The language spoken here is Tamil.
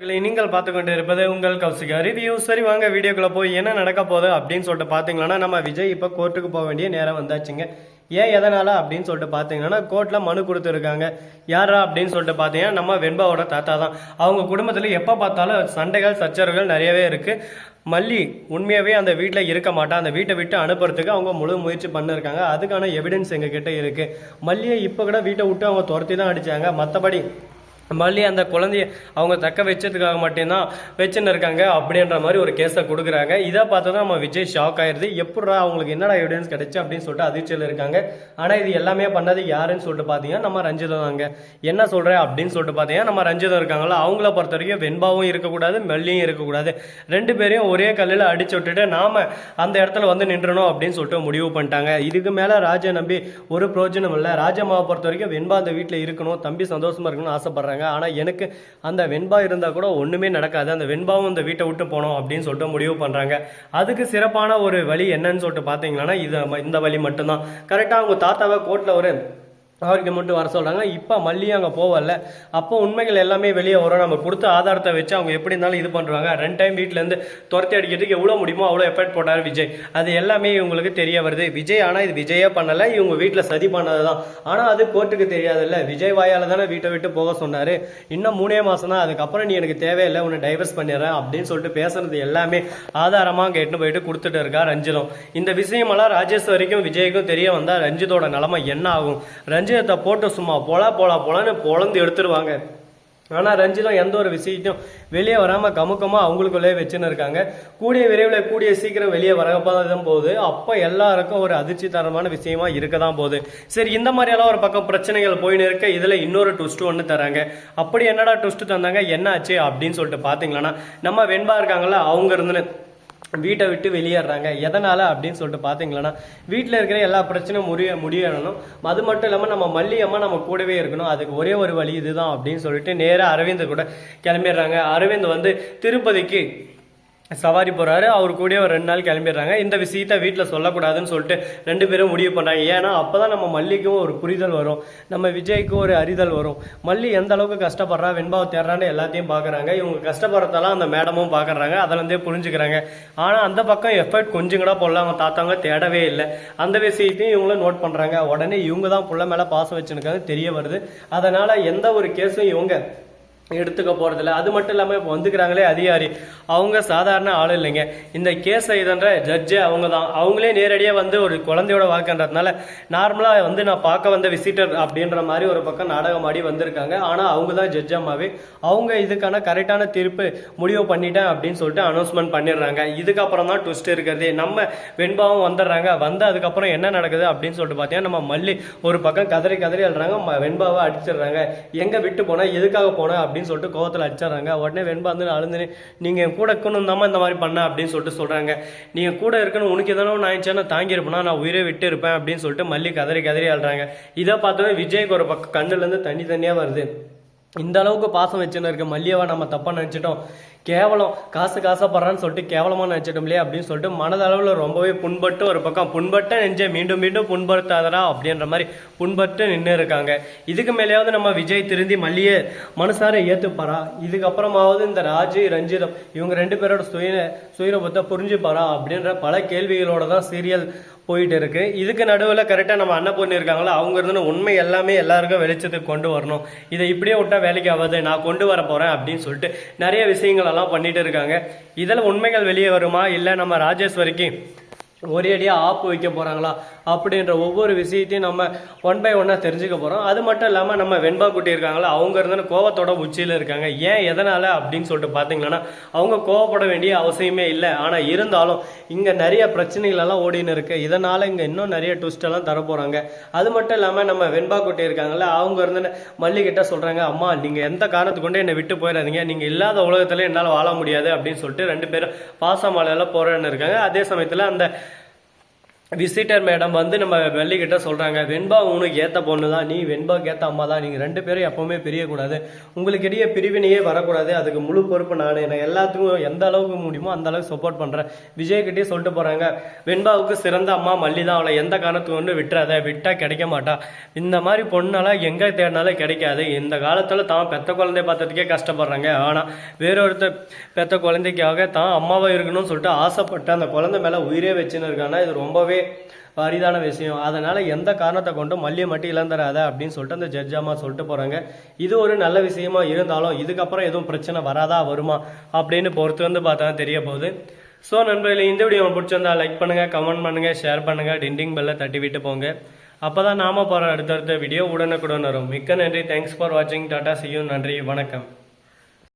உங்களை நீங்கள் பார்த்து கொண்டு இருப்பது உங்கள் கௌசிகா ரிவ்யூ சரி வாங்க வீடியோக்குள்ள போய் என்ன நடக்க போகுது அப்படின்னு சொல்லிட்டு பார்த்தீங்கன்னா நம்ம விஜய் இப்போ கோர்ட்டுக்கு போக வேண்டிய நேரம் வந்தாச்சுங்க. ஏன் எதனால அப்படின்னு சொல்லிட்டு பார்த்தீங்கன்னா கோர்ட்டில் மனு கொடுத்துருக்காங்க. யாரா அப்படின்னு சொல்லிட்டு பார்த்தீங்கன்னா நம்ம வெண்பாவோட தாத்தா தான். அவங்க குடும்பத்தில் எப்போ பார்த்தாலும் சண்டைகள் சச்சரவுகள் நிறையவே இருக்குது மல்லி உண்மையாகவே அந்த வீட்டில் இருக்க மாட்டா. அந்த வீட்டை விட்டு அனுப்புறதுக்கு அவங்க முழு முயற்சி பண்ணிருக்காங்க. அதுக்கான எவிடன்ஸ் எங்ககிட்ட இருக்குது மல்லியை இப்போ கூட வீட்டை விட்டு அவங்க துரத்தி தான் அடித்தாங்க மற்றபடி மல்லி அந்த குழந்தைய அவங்க தக்க வச்சதுக்காக மட்டும்தான் வச்சுன்னு இருக்காங்க அப்படின்ற மாதிரி ஒரு கேஸை கொடுக்குறாங்க. இதை பார்த்து தான் நம்ம விஜய் ஷாக் ஆயிடுது எப்படா அவங்களுக்கு என்னடா எவிடன்ஸ் கிடைச்சு அப்படின்னு சொல்லிட்டு அதிர்ச்சியில் இருக்காங்க. ஆனால் இது எல்லாமே பண்ணது யாருன்னு சொல்லிட்டு பார்த்தீங்கன்னா நம்ம ரஞ்சிதம் தாங்க. என்ன சொல்கிறேன் அப்படின்னு சொல்லிட்டு பார்த்தீங்கன்னா நம்ம ரஞ்சிதம் இருக்காங்களா அவங்கள பொறுத்த வரைக்கும் வெண்பாவும் இருக்கக்கூடாது மல்லியும் இருக்கக்கூடாது. ரெண்டு பேரையும் ஒரே கல்லில் அடிச்சு விட்டுட்டு நாம் அந்த இடத்துல வந்து நின்றணும் அப்படின்னு சொல்லிட்டு முடிவு பண்ணிட்டாங்க. இதுக்கு மேலே ராஜா நம்பி ஒரு பிரோஜனம் இல்லை. ராஜம்மாவை பொறுத்த வரைக்கும் வெண்பா அந்த வீட்டில் இருக்கணும் தம்பி சந்தோஷமாக இருக்கணும்னு ஆசைப்படுறாங்க. ஆனால் எனக்கு அந்த வெண்பா இருந்தால் கூட ஒன்றுமே நடக்காது. அந்த வெண்பாவும் இந்த வீட்டை விட்டு போனோம் அப்படின்னு சொல்லிட்டு முடிவு பண்ணுறாங்க அதுக்கு சிறப்பான ஒரு வழி என்னன்னு சொல்லிட்டு பார்த்தீங்கன்னா இது இந்த வழி மட்டும்தான். கரெக்டாக அவங்க தாத்தாவை கோர்ட்டில் ஒரு அவருக்கு மட்டும் வர சொல்கிறாங்க இப்போ மல்லியும் அங்கே போவல அப்போ உண்மைகள் எல்லாமே வெளியே வரும். நம்ம கொடுத்த ஆதாரத்தை வச்சு அவங்க எப்படி இருந்தாலும் இது பண்ணுறாங்க ரெண்டு டைம் வீட்டிலேருந்து துரத்தி அடிக்கிறதுக்கு எவ்வளோ முடியுமோ அவ்வளோ எஃபர்ட் போட்டார் விஜய். அது எல்லாமே இவங்களுக்கு தெரிய வருது. விஜய் ஆனால் இது விஜயே பண்ணலை. இவங்க வீட்டில் சதி பண்ணது தான் ஆனால் அது கோர்ட்டுக்கு தெரியாதுல்ல. விஜய் வாயால் தானே வீட்டை விட்டு போக சொன்னார். இன்னும் மூணே மாதம் தான். அதுக்கப்புறம் நீ எனக்கு தேவையில்லை. உன்னை டைவர்ஸ் பண்ணிடுறேன் அப்படின்னு சொல்லிட்டு பேசுறது எல்லாமே ஆதாரமாக அங்கே எட்டுன்னு போயிட்டு கொடுத்துட்டு இருக்கா ரஞ்சிதம். இந்த விஷயமெல்லாம் ராஜேஸ்வரிக்கும் விஜய்க்கும் தெரிய வந்தால் ரஞ்சிதோட நிலமை என்ன ஆகும்? ரஞ்சிதத்தை போட்டு சும்மா போலா போலா போலான்னு பொழந்து எடுத்துருவாங்க. ஆனால் ரஞ்சிதம் எந்த ஒரு விஷயத்தையும் வெளியே வராமல் கமுக்கமாக அவங்களுக்குள்ளே வச்சுன்னு இருக்காங்க. கூடிய விரைவில் கூடிய சீக்கிரம் வெளியே வரப்பதான் போகுது அப்போ எல்லாருக்கும் ஒரு அதிர்ச்சி தரமான விஷயமா இருக்க தான் போகுது. சரி இந்த மாதிரியெல்லாம் ஒரு பக்கம் பிரச்சனைகள் போயின்னு இருக்க இதில் இன்னொரு ட்விஸ்ட் ஒன்று தராங்க. அப்படி என்னடா ட்விஸ்ட் தந்தாங்க? என்ன ஆச்சு அப்படின்னு சொல்லிட்டு பார்த்தீங்களன்னா நம்ம வெண்பா இருக்காங்களா அவங்க இருந்துன்னு வீட்டை விட்டு வெளியேறாங்க. எதனால அப்படின்னு சொல்லிட்டு பார்த்தீங்களன்னா வீட்டில் இருக்கிற எல்லா பிரச்சனையும் முடிய முடியணும் அது மட்டும் இல்லாமல் நம்ம மல்லியம்மா நம்ம கூடவே இருக்கணும். அதுக்கு ஒரே ஒரு வழி இதுதான் அப்படின்னு சொல்லிட்டு நேராக அரவிந்த் கூட கிளம்பிடுறாங்க. அரவிந்த் வந்து திருப்பதிக்கு சவாரி போகிறாரு அவர் கூட ஒரு ரெண்டு நாள் கிளம்பிடுறாங்க. இந்த விஷயத்த வீட்டில் சொல்லக்கூடாதுன்னு சொல்லிட்டு ரெண்டு பேரும் முடிவு பண்ணுறாங்க ஏன்னா அப்பதான் நம்ம மல்லிக்கும் ஒரு புரிதல் வரும். நம்ம விஜய்க்கும் ஒரு அறிதல் வரும். மல்லி எந்த அளவுக்கு கஷ்டப்படுறா வெண்பாவை தேடுறான்னு எல்லாத்தையும் பார்க்குறாங்க இவங்க கஷ்டப்படுறதெல்லாம் அந்த மேடமும் பார்க்குறாங்க அதில் இருந்தே புரிஞ்சுக்கிறாங்க. ஆனால் அந்த பக்கம் எஃபர்ட் கொஞ்சம் கூட போடல. அவங்க தாத்தாங்க தேடவே இல்லை. அந்த விஷயத்தையும் இவங்களும் நோட் பண்ணுறாங்க உடனே இவங்க தான் புள்ள மேலே பாசம் வச்சுருக்காங்க தெரிய வருது. அதனால் எந்த ஒரு கேஸும் இவங்க எடுத்துக்க போறதில்ல. அது மட்டும் இல்லாமல் இப்போ வந்துக்கிறாங்களே அதிகாரி. அவங்க சாதாரண ஆள் இல்லைங்க. இந்த கேஸ் இதன்ற ஜட்ஜு அவங்க தான் அவங்களே நேரடியாக வந்து ஒரு குழந்தையோட வாழ்க்கைன்றதுனால நார்மலாக வந்து நான் பார்க்க வந்த விசிட்டர் அப்படின்ற மாதிரி ஒரு பக்கம் நாடகம் ஆடி வந்திருக்காங்க. ஆனால் அவங்க தான் ஜட்ஜம்மாவே அவங்க இதுக்கான கரெக்டான தீர்ப்பு முடிவு பண்ணிட்டேன் அப்படின்னு சொல்லிட்டு அனௌன்ஸ்மெண்ட் பண்ணிடுறாங்க. இதுக்கப்புறம் தான் ட்விஸ்ட் இருக்கிறது. நம்ம வெண்பாவும் வந்துடுறாங்க. வந்து அதுக்கப்புறம் என்ன நடக்குது அப்படின்னு சொல்லிட்டு பார்த்தீங்கன்னா நம்ம மல்லி ஒரு பக்கம் கதறி கதறி அழுறாங்க. ம- வெண்பாவை அடிச்சிடுறாங்க. எங்கே விட்டு போனால் எதுக்காக போனால் அப்படின்னு சொல்லிட்டு கோவத்தில் அடிச்சிடுறாங்க. உடனே வெண்பா வந்து அழுந்து நீங்க கூட இருக்கணும் தான் இந்த மாதிரி பண்ண அப்படின்னு சொல்லிட்டு சொல்றாங்க. நீங்க கூட இருக்கணும் உனக்கு எதனா நான் ஆயிடுச்சுன்னா தாங்கியிருப்பேனா நான் உயிரை விட்டு இருப்பேன் அப்படின்னு சொல்லிட்டு மல்லி கதறி கதறி ஆள்றாங்க இதை பார்த்தோன்னே விஜய்க்கு ஒரு பக்கம் கண்ணுல இருந்து தண்ணி வருது. இந்த அளவுக்கு பாசம் வச்சுன்னு இருக்க மல்லியவா நம்ம தப்பா நினைச்சிட்டோம். கேவலம் காசு காசப்படுறான்னு சொல்லிட்டு கேவலமாக நினைச்சிட்டோம் இல்லையா அப்படின்னு சொல்லிட்டு மனதளவில் ரொம்பவே புண்பட்டு ஒரு பக்கம் புண்பட்ட நெஞ்சை மீண்டும் மீண்டும் புண்படுத்தாதடா அப்படின்ற மாதிரி புண்பட்டு நின்று இருக்காங்க. இதுக்கு மேலேயாவது நம்ம விஜய் திருந்தி மல்லியை மனசார ஏற்றுப்பாரா இதுக்கப்புறமாவது இந்த ராஜு ரஞ்சிதம் இவங்க ரெண்டு பேரோட சுய சுயரூபத்தை புரிஞ்சுப்பாரா அப்படின்ற பல கேள்விகளோட தான் சீரியல் போயிட்டு இருக்கு. இதுக்கு நடுவில் கரெக்டாக நம்ம அண்ணன் பொண்ணு இருக்காங்களோ அவங்க இருந்து உண்மை எல்லாமே எல்லாருக்கும் வெளிச்சத்துக்கு கொண்டு வரணும். இதை இப்படியே விட்டா வேலைக்கு ஆகாது நான் கொண்டு வர போறேன் அப்படின்னு சொல்லிட்டு நிறைய விஷயங்கள் எல்லாம் பண்ணிட்டு இருக்காங்க. இதில் உண்மைகள் வெளியே வருமா? இல்லை நம்ம ராஜேஸ்வரிக்கு ஒரே அடியாக ஆப்பு வைக்க போகிறாங்களா அப்படின்ற ஒவ்வொரு விஷயத்தையும் நம்ம ஒன் பை ஒன்னாக தெரிஞ்சுக்க போகிறோம் அது மட்டும் இல்லாமல் நம்ம வெண்பா குட்டி இருக்காங்களா அவங்க இருந்து கோவத்தோட உச்சியில் இருக்காங்க. ஏன் எதனால் அப்படின்னு சொல்லிட்டு பார்த்தீங்கன்னா அவங்க கோவப்பட வேண்டிய அவசியமே இல்லை. ஆனால் இருந்தாலும் இங்கே நிறைய பிரச்சனைகள் எல்லாம் ஓடின்னு இருக்கு. இதனால் இங்கே இன்னும் நிறைய ட்விஸ்டெல்லாம் தரப்போகிறாங்க தர போகிறாங்க அது மட்டும் இல்லாமல் நம்ம வெண்பா குட்டி இருக்காங்களே அவங்க இருந்து மல்லிகிட்ட சொல்கிறாங்க அம்மா நீங்கள் எந்த காரணத்து கொண்டு என்னை விட்டு போயிடாதீங்க. நீங்கள் இல்லாத உலகத்தில் என்னால் வாழ முடியாது. அப்படின்னு சொல்லிட்டு ரெண்டு பேரும் பாசமாலையெல்லாம் போகிறேன்னு இருக்காங்க. அதே சமயத்தில் அந்த விசிட்டர் மேடம் வந்து நம்ம வெள்ளிக்கிட்ட சொல்கிறாங்க வெண்பா உனக்கு ஏற்ற பொண்ணு தான். நீ வெண்பாக்கு ஏற்ற அம்மா தான். நீங்கள் ரெண்டு பேரும் எப்போவுமே பிரியக்கூடாது. உங்களுக்கு இடையே பிரிவினையே வரக்கூடாது. அதுக்கு முழு பொறுப்பு நான். நான் எல்லாத்துக்கும் எந்த அளவுக்கு முடியுமோ அந்த அளவுக்கு சப்போர்ட் பண்ணுறேன் விஜய்கிட்டயே சொல்லிட்டு போகிறாங்க வெண்பாவுக்கு சிறந்த அம்மா மல்லி தான். அவளை எந்த காரணத்துக்கு ஒன்று விட்டுறாத. விட்டால் கிடைக்க மாட்டா. இந்த மாதிரி பொண்ணெல்லாம் எங்கே தேடினாலும் கிடைக்காது. இந்த காலத்தில் தான் பெத்த குழந்தைய பார்த்ததுக்கே கஷ்டப்படுறாங்க. ஆனால் வேறொருத்தர் பெத்த குழந்தைக்காக தான் அம்மாவாக இருக்கணும்னு சொல்லிட்டு ஆசைப்பட்டு அந்த குழந்தை மேலே உயிரே வச்சுன்னு இருக்காங்கன்னா இது ரொம்பவே அரிதான விஷயம். அதனால எந்த காரணத்தை கொண்டும் மல்லியை மட்டும் இழந்துடாத அப்படின்னு சொல்லிட்டு அந்த ஜட்ஜாமா சொல்லிட்டு போறாங்க. இது ஒரு நல்ல விஷயமா இருந்தாலும் இதுக்கப்புறம் எதுவும் பிரச்சனை வராதா வருமா அப்படின்னு பொறுத்து வந்து பார்த்தா தெரிய போகுது. ஸோ நண்பர்களே இந்த வீடியோ பிடிச்சிருந்தா லைக் பண்ணுங்க கமெண்ட் பண்ணுங்க ஷேர் பண்ணுங்க டிண்டிங் பெல்லை தட்டி விட்டு போங்க. அப்பதான் நாம போற அடுத்தடுத்த வீடியோ உடனுக்குடன் வரும். மிக்க நன்றி. தேங்க்ஸ் ஃபார் வாட்சிங் டாட்டா சியூ நன்றி. வணக்கம்.